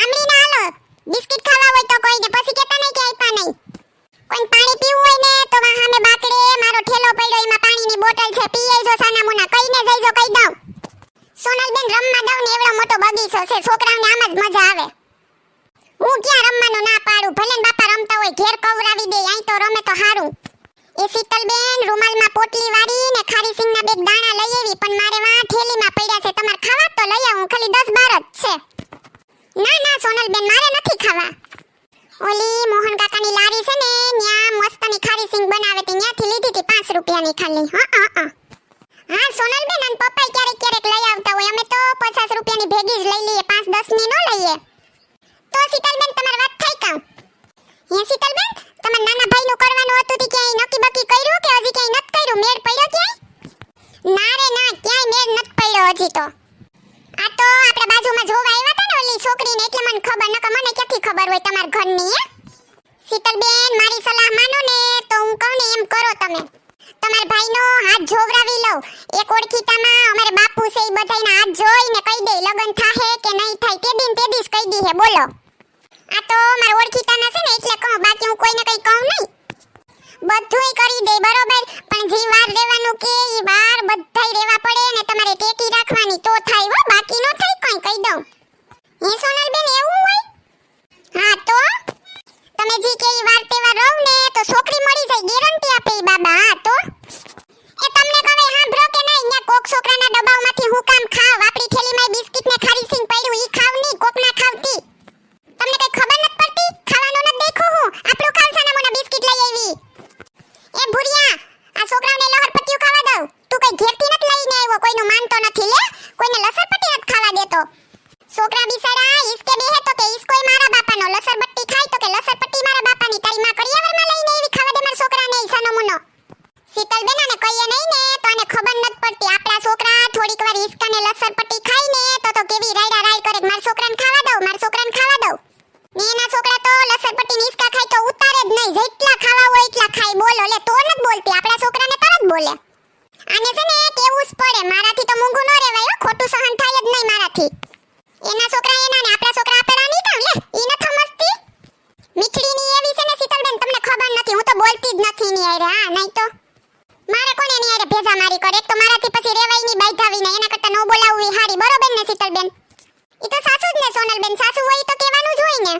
આમળી ના હાલો. બિસ્કિટ ખાવા હોય તો કોઈને પછી કેતા નહીં કે આપ્યા નહીં. કોઈ પાણી પીવું હોય ને, તો વાહ સામે બાકડે, મારો ઠેલો પડ્યો, એમાં પાણીની બોટલ છે. પી આવજો સાના મુના કઈને જઈજો કહી દઉં. સોનલબેન, રમવા દઉં ને, એવડો મોટો બગીચો છે. છોકરાઓને આમ જ મજા આવે. હું ક્યાં રમવાનું ના પાડું? ભલે બાપા રમતા હોય, ઘેર કવરાવી દે અહીં તો રમે તો સારું એ શીતલબેન, રૂમાલમાં પોટલી વાળી ને ખારી સિંગના બે દાણા લઈ આવી, પણ મારે વાં થેલીમાં પડ્યા છે. તમારે ખાવા તો લઈ આવું, ખાલી દસ બાર જ છે. ના ના, સોનલબેન, મારે નથી ખાવા. ઓલી મોહન કાકાની લારી છે ને ન્યા મસ્તની ખારી સિંગ બનાવે તે ન્યાથી લીધી હતી પાંચ રૂપિયાની ખાલી. હા હા હા. હા, સોનલબેન અને પપ્પા ક્યારેક ક્યારેક લઈ આવતા હોય. અમે તો 50 રૂપિયાની ભેગી જ લઈ લઈએ 5 10 ની લઈએ. તો શીતલબેન તમારી વાત થઈ કાં હે શીતલબેન તમારા નાના ભાઈનું કરવાનું હતું તે ક્યાંય નક્કી બકી કર્યું કે હજી ક્યાંય નત કર્યું મેળ પડ્યો ક્યાંય ના રે ના ક્યાંય મેળ નત પડ્યો હજી તો આ તો આપણે બાજુમાં જોવા આવ્યા હતા ને ઓલી છોકરીને એટલે મને ખબર નકર મને ક્યાંથી ખબર હોય તમારા ઘરની હે શીતલબેન મારી સલાહ માનો ને તો હું કહું ને એમ કરો તમે. તમારા ભાઈનો હાથ જોવરાવી લઉં. એક ઓળખીતામાં અમારે બાપુ છે એ બધાયના હાથ જોઈને કહી દે, લગન થાહે કે નહીં થાય તે દિન તે દિવસ કહી દી બોલો. આ તો મારા ઓળખીતાના છે ને, એટલે કહું, બાકી હું કોઈને કઈ કહું નહીં. બધુંય કરી દે, બરોબર? પણ જે વાર લેવાનું કે એ વાર બધાય રહેવા પડે ને તમારે ટેકી રાખવાની તો થાય હો બાકી નો થાય કોઈ કહી દઉં હે સોનલબેન એવું હોય હા તો તમે જે કે ઈ વાર તહેવાર રહો ને તો છોકરી મળી જાય ગેરંટી આપે ઈ બાબા હા તો એ તમને કહે સાંભળો કે નહીં ન્યા કોક છોકરાના ડબ્બામાંથી હું કામ ખાવ આપણી થેલીમાં બિસ્કિટ ને ખારી સિંગ પડ્યું ઈ ખાવ નહીં કોક ના ખાવતી તમને કઈ ખબર નથી પડતી ખાવાનું નથી દેખું હું આપણું ખાવ સાના મોના બિસ્કિટ લઈ આવી એ ભુરિયા આ છોકરાઓને લહરપટ્ટીયું ખાવા દઉં તું કઈ ઘેરથી નથી લઈને આવ્યો કોઈનું માનતો નથી લે કોઈને લસરપટ્ટી નથી ખાવા દેતો. છોકરા બિચારા ઈસકે બેહે તો કે ઈસકોય મારા બાપાનો લસરપટ્ટી ખાય તો કે લસરપટ્ટી મારા બાપાની તારી માં કરિયાવરમાં લઈને એવી ખાવા દે મારા છોકરાને ઈસાનો મુનો. શીતલ આને કહીએ નહીં ને, તો આને ખબર નથી પડતી. આપણા છોકરા થોડીક વાર ઈસકાને લસરપટ્ટી ખાઈને તો તો કેવી રાયડા રાય કરે મારા છોકરાને ખાવા દઉં, મારા છોકરાને ખાવા દઉં. ને એના છોકરા તો લસરપટ્ટી ની ઈસકા ખાય તો ઉતારે જ નહીં જેટલા ખાવા હોય એટલા ખાય બોલો લે તો નથી બોલતી આપણા છોકરાને તરત બોલે આને છે ને કેવું જ પડે મારાથી તો મૂંગું ન રહેવાય હો ખોટું સહન થાય જ નહીં મારાથી એના છોકરા એના ને આપણા છોકરા આપેલા નહીં કામ, લે ઈ ન સમજતી મીઠડીની એવી છે ને શીતલબેન, તમને ખબર નથી, હું તો બોલતી જ નથી ની આરે હા, નહીં તો? મારે કોને ની આરે ભેજા મારી કરે? તો મારાથી પછી રેવાયની બાઈધાવી ને એના કરતા ન બોલાવવી હારી, બરોબર ને શીતલબેન? ઈ તો સાસુ જ ને, સોનલબેન, સાસુ હોય તો કહેવાનું જ હોય ને.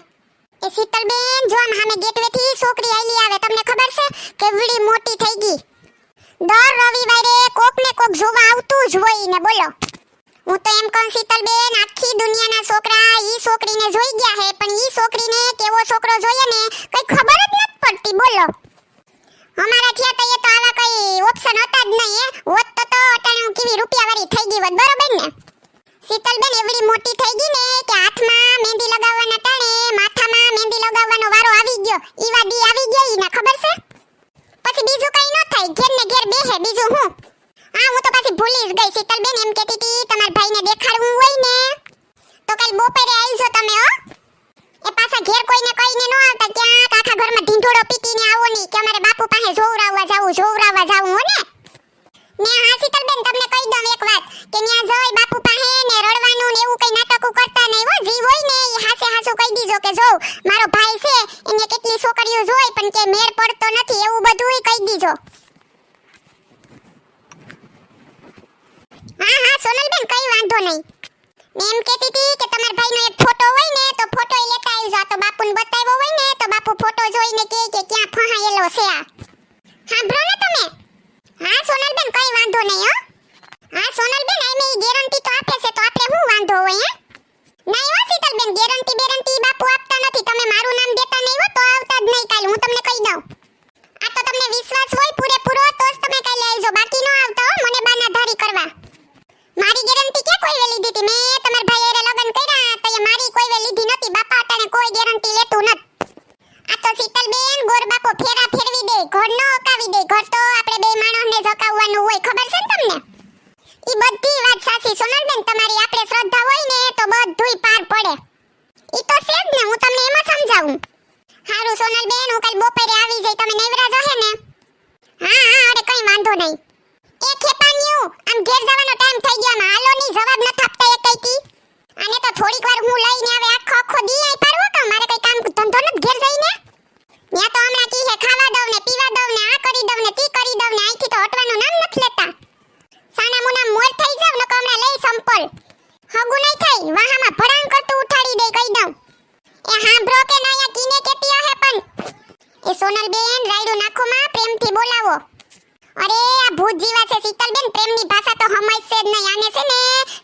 એ શીતલબેન, જો આમ હામે ગેટવે થી છોકરી આઈલી આવે, તમને ખબર છે? કેવડી મોટી થઈ ગઈ. દર રવિવારે કોક ને કોક જોવા આવતું જ હોય ને બોલો. હું તો એમ કહું, શીતલબેન, આખી દુનિયાના છોકરા ઈ છોકરીને જોઈ ગયા હે, પણ ઈ છોકરીને કેવો છોકરો જોઈએ ને, કઈ ખબર જ નથી પડતી. બોલો. અમારા થયા તો એ તો આવા કઈ ઓપ્શન હતા જ નહીં હોત તો તો અટાણે હું કેવી રૂપિયાવાળી થઈ ગઈ હોત, બરોબર ને? શીતલબેન એવડી મોટી થઈ ગઈ ને કે હાથમાં મહેંદી લગાવવાના ટાણે, માથામાં મહેંદી લગાવવાનો વારો આવી ગયો. ઈ વાદી આવી ગઈ ને, ખબર છે? પછી બીજું કઈ ન થાય, ઘેર ને ઘેર બેહે, બીજું હું? પાછી ભૂલી જ ગઈ શીતલબેન. એમ કહેતી હતી, તમારા ભાઈને દેખાડવું હોય ને, તો કાલ બપોરે આવજો તમે, હો. એ પાછા ઘેર કોઈને કહીને ન આવતા, ક્યાંક આખા ઘરમાં ઢીંઢોળો પીટીને આવો ની કે અમારે બાપુ પાસે જોવરાવવા જાવું જોવરાવવા જાવું હો ને. ને હા, શીતલબેન, તમને કહી દઉં એક વાત, કે ન્યા જઈ બાપુ પાસે ને રડવાનું ને એવું કઈ નાટકું કરતા નહીં હો જી હોય ને એ હાસે હાસુ કહી દીજો કે જો મારો ભાઈ છે એને કેટલી છોકરીઓ જોઈ પણ કે મેળ પડતો નથી એવું બધુંય કહી દીજો હા હા સોનલબેન કઈ વાંધો નહીં. મેં એમ કહેતી હતી કે તમારા ભાઈનો એક ફોટો હોય ને, તો ફોટો એ લેતા આવી આ તો બાપુને બતાવ્યો હોય ને, તો બાપુ ફોટો જોઈને કહે કે ક્યાં ફહાયેલો છે આ. સાંભળો ને તમે. હા સોનલબેન કઈ વાંધો નહીં, હો. હા સોનલબેન આઈ મે ગેરંટી તો આપે છે, તો આપણે શું વાંધો હોય, હે? નહીં હો શીતલબેન ગેરંટી બેરંટી બાપુ આપતા નથી તમે મારું નામ દેતા નહીં હો તો આવતા જ નહીં કાલ હું તમને કહી દઉં આ તો તમને વિશ્વાસ હોય પૂરેપૂરો તો જ તમે કાલે આવજો બાકી ન આવતા હો મને બાના ધારી કરવા મારી ગેરંટી ક્યાં કોઈ વે લીધી હતી મેં તમારા ભાઈ હારે લગ્ન કર્યા તો એ મારી કોઈ વે લીધી નથી બાપા અટાણે કોઈ ગેરંટી લેતું નથી આ તો શીતલબેન ગોર બાપો ફેરા ફેરવી દે ઘર દે. ઘર તો આપણે બે માણસને ઝકાવવાનું હોય. ખબર છે તમને? ઈ બધી વાત સાચી. સોનલબેન, તમારી આપણે શ્રદ્ધા હોય ને, તો બધુંય પાર પડે. ઈ તો છે જ ને, હું તમને એમાં સમજાવું. હારું, સોનલબેન, હું કાલ બપોરે આવી જઈ. તમે નેવરા જશે ને? હા હા, અરે કઈ વાંધો નહીં. એ ખેપાન્યું. આમ ઘેર જવાનો ટાઈમ થઈ ગયો. આમ હાલો ની જવાબ ન આપતા એ કઈ કી આને તો થોડીક વાર હું લઈને આવે આખો આખો દી આઈ પારવો કે મારે કઈ કામ ધંધો નથી ઘેર જઈને ત્યાં તો હમણાં કી હે ખાવા દઉં ને પીવા દઉં ને આ કરી દઉં ને તી કરી દઉં ને અહીંથી તો હટવાનું નામ નથી લેતા સાના મુના મોર થઈ જાવ નકો હમણાં લઈ સંપલ હગુ નહીં થઈ વાહામાં ભડાંગ કરતું ઉઠાડી દે કહી દઉં એ હાંભળો કે ના અહીંયા કીને કેતી હે પણ એ સોનલ બેન રાયડું નાખો માં પ્રેમથી બોલાવો. અરે, આ ભૂત જીવા છે શીતલબેન, પ્રેમની ભાષા તો સમજશે જ નહીં. આને છે ને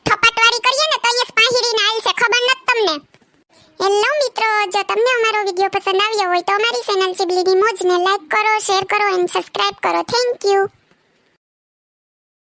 થપાટવાળી કરીએ ને તો અહીંયા સ્પાહીરીને આવી છે ખબર નથી તમને? હેલો મિત્રો, જો તમને અમારો વીડિયો પસંદ આવ્યો હોય તો અમારી ચેનલ સિબલીની મોજને લાઈક કરો શેર કરો એન્ડ સબસ્ક્રાઇબ કરો. Thank you